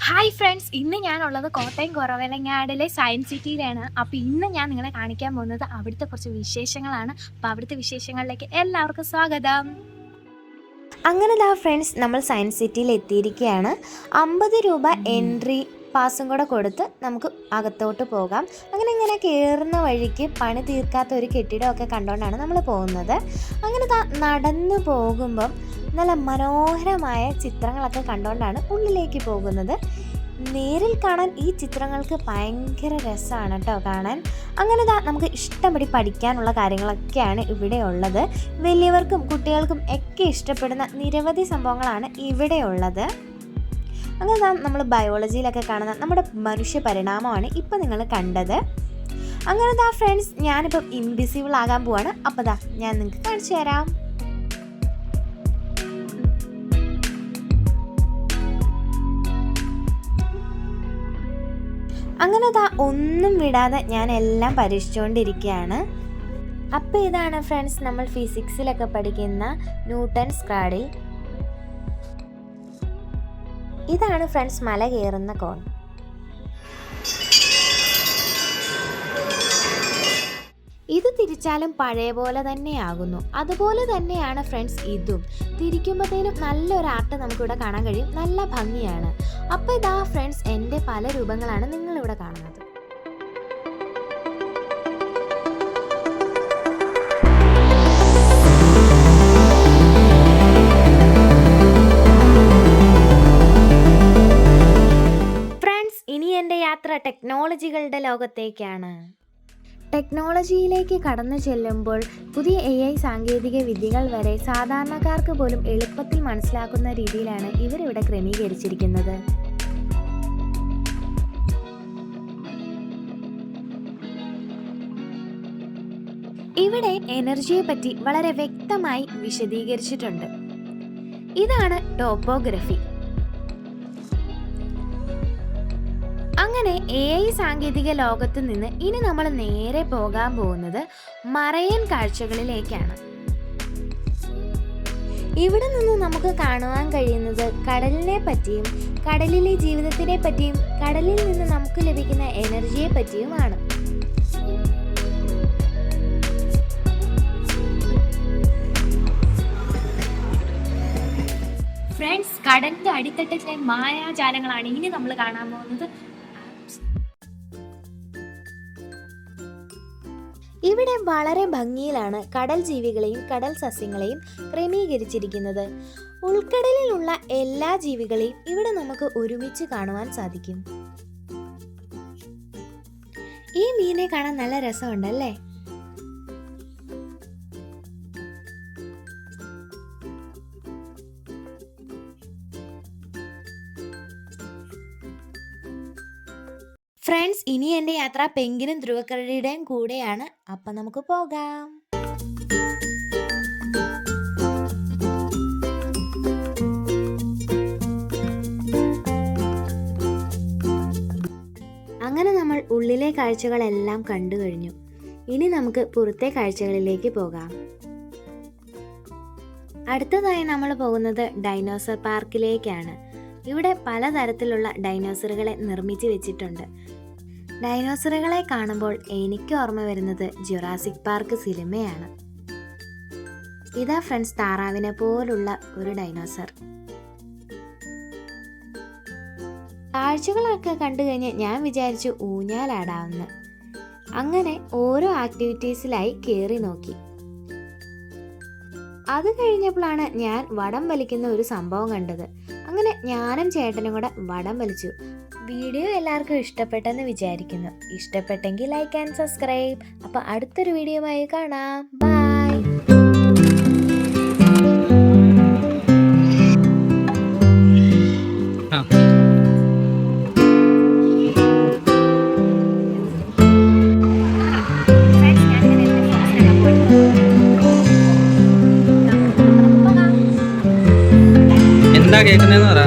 Hi friends ഇന്ന് ഞാനുള്ളത് Kottayam കുറവലങ്ങാടിലെ science സിറ്റിയിലാണ് അപ്പോൾ ഇന്ന് ഞാൻ നിങ്ങളെ കാണിക്കാൻ പോകുന്നത് അവിടുത്തെ കുറച്ച് വിശേഷങ്ങളാണ്. അപ്പോൾ അവിടുത്തെ വിശേഷങ്ങളിലേക്ക് എല്ലാവർക്കും സ്വാഗതം. അങ്ങനെ ദാ ഫ്രണ്ട്സ് നമ്മൾ സയൻസ് സിറ്റിയിൽ എത്തിയിരിക്കുകയാണ്. അമ്പത് രൂപ എൻട്രി പാസും കൂടെ കൊടുത്ത് നമുക്ക് അകത്തോട്ട് പോകാം. അങ്ങനെ ഇങ്ങനെ കയറുന്ന വഴിക്ക് പണി തീർക്കാത്ത ഒരു കെട്ടിടമൊക്കെ കണ്ടുകൊണ്ടാണ് നമ്മൾ പോകുന്നത്. അങ്ങനെ നടന്നു പോകുമ്പം നല്ല മനോഹരമായ ചിത്രങ്ങളൊക്കെ കണ്ടുകൊണ്ടാണ് ഉള്ളിലേക്ക് പോകുന്നത്. നേരിൽ കാണാൻ ഈ ചിത്രങ്ങൾക്ക് ഭയങ്കര രസമാണ് കേട്ടോ കാണാൻ. അങ്ങനെ നമുക്ക് ഇഷ്ടംപടി പഠിക്കാനുള്ള കാര്യങ്ങളൊക്കെയാണ് ഇവിടെ ഉള്ളത്. വലിയവർക്കും കുട്ടികൾക്കും ഒക്കെ ഇഷ്ടപ്പെടുന്ന നിരവധി സംഭവങ്ങളാണ് ഇവിടെ ഉള്ളത്. അങ്ങനെ നമ്മൾ ബയോളജിയിലൊക്കെ കാണുന്ന നമ്മുടെ മനുഷ്യ പരിണാമമാണ് ഇപ്പം നിങ്ങൾ കണ്ടത്. അങ്ങനെ ദാ ഫ്രണ്ട്സ് ഞാനിപ്പം ഇൻവിസിബിൾ ആകാൻ പോവാണ്. അപ്പോൾ ദാ ഞാൻ നിങ്ങൾക്ക് കാണിച്ചു തരാം. അങ്ങനെ അതാ ഒന്നും വിടാതെ ഞാൻ എല്ലാം പരീക്ഷിച്ചുകൊണ്ടിരിക്കുകയാണ് അപ്പോൾ ഇതാണ് ഫ്രണ്ട്സ് നമ്മൾ ഫിസിക്സിലൊക്കെ പഠിക്കുന്ന ന്യൂട്ടൺ സ്ക്രാഡിൽ. ഇതാണ് ഫ്രണ്ട്സ് മല കയറുന്ന കോൺ. ഇത് തിരിച്ചാലും പഴയ പോലെ തന്നെയാകുന്നു. അതുപോലെ തന്നെയാണ് ഫ്രണ്ട്സ് ഇതും. തിരിക്കുമ്പോഴത്തേനും നല്ലൊരു ആർട്ട് നമുക്കിവിടെ കാണാൻ കഴിയും. നല്ല ഭംഗിയാണ്. അപ്പോൾ ഇതാ ഫ്രണ്ട്സ് എന്റെ പല രൂപങ്ങളാണ് നിങ്ങളിവിടെ കാണുന്നത്. എന്റെ യാത്ര ടെക്നോളജികളുടെ ലോകത്തേക്കാണ്. ടെക്നോളജിയിലേക്ക് കടന്നു ചെല്ലുമ്പോൾ പുതിയ എ ഐ സാങ്കേതിക വിദ്യകൾ വരെ സാധാരണക്കാർക്ക് പോലും എളുപ്പത്തിൽ മനസ്സിലാക്കുന്ന രീതിയിലാണ് ഇവരിവിടെ ക്രമീകരിച്ചിരിക്കുന്നത്. ഇവിടെ എനർജിയെ പറ്റി വളരെ വ്യക്തമായി വിശദീകരിച്ചിട്ടുണ്ട്. ഇതാണ് ടോപ്പോഗ്രഫി. അങ്ങനെ എ ഐ സാങ്കേതിക ലോകത്ത് നിന്ന് ഇനി നമ്മൾ നേരെ പോകാൻ പോകുന്നത് മറയൻ കാഴ്ചകളിലേക്കാണ്. ഇവിടെ നിന്ന് നമുക്ക് കാണുവാൻ കഴിയുന്നത് കടലിനെ പറ്റിയും കടലിലെ ജീവിതത്തിനെ പറ്റിയും കടലിൽ നിന്ന് നമുക്ക് ലഭിക്കുന്ന എനർജിയെ പറ്റിയുമാണ്. ഫ്രണ്ട്സ് കടലിന്റെ അടിത്തട്ടിലെ മായാജാലങ്ങളാണ് ഇനി നമ്മൾ കാണാൻ പോകുന്നത്. ഇവിടെ വളരെ ഭംഗിയിലാണ് കടൽ ജീവികളെയും കടൽ സസ്യങ്ങളെയും ക്രമീകരിച്ചിരിക്കുന്നത്. ഉൾക്കടലിലുള്ള എല്ലാ ജീവികളെയും ഇവിടെ നമുക്ക് ഒരുമിച്ച് കാണുവാൻ സാധിക്കും. ഈ മീനെ കാണാൻ നല്ല രസമുണ്ടല്ലേ? ഇനി എന്റെ യാത്ര പെങ്കിനും ധ്രുവക്കരടിയുടെയും കൂടെയാണ്. അപ്പം നമുക്ക് പോകാം. അങ്ങനെ നമ്മൾ ഉള്ളിലെ കാഴ്ചകളെല്ലാം കണ്ടു കഴിഞ്ഞു. ഇനി നമുക്ക് പുറത്തെ കാഴ്ചകളിലേക്ക് പോകാം. അടുത്തതായി നമ്മൾ പോകുന്നത് ഡൈനോസർ പാർക്കിലേക്കാണ്. ഇവിടെ പലതരത്തിലുള്ള ഡൈനോസറുകളെ നിർമ്മിച്ചു വെച്ചിട്ടുണ്ട്. ഡൈനോസറുകളെ കാണുമ്പോൾ എനിക്ക് ഓർമ്മ വരുന്നത് ജുറാസിക് പാർക്ക് സിനിമയാണ്. ഇതാ ഫ്രണ്ട്സ് താറാവിനെ പോലുള്ള ഒരു ഡൈനോസർ. കാഴ്ചകളൊക്കെ കണ്ടു കഴിഞ്ഞ് ഞാൻ വിചാരിച്ചു ഊഞ്ഞാലാടാമെന്ന് അങ്ങനെ ഓരോ ആക്ടിവിറ്റീസിലായി കയറി നോക്കി. അത് കഴിഞ്ഞപ്പോഴാണ് ഞാൻ വടം വലിക്കുന്ന ഒരു സംഭവം കണ്ടത്. അങ്ങനെ ഞാനും ചേട്ടനും കൂടെ വടം വലിച്ചു. വീഡിയോ എല്ലാവർക്കും ഇഷ്ടപ്പെട്ടെന്ന് വിചാരിക്കുന്നു. ഇഷ്ടപ്പെട്ടെങ്കിൽ ലൈക്ക് ആൻഡ് സബ്സ്ക്രൈബ് അപ്പോൾ അടുത്തൊരു വീഡിയോയുമായി കാണാം. ബൈ എന്താ കേൾക്കുന്നതെന്ന് പറ.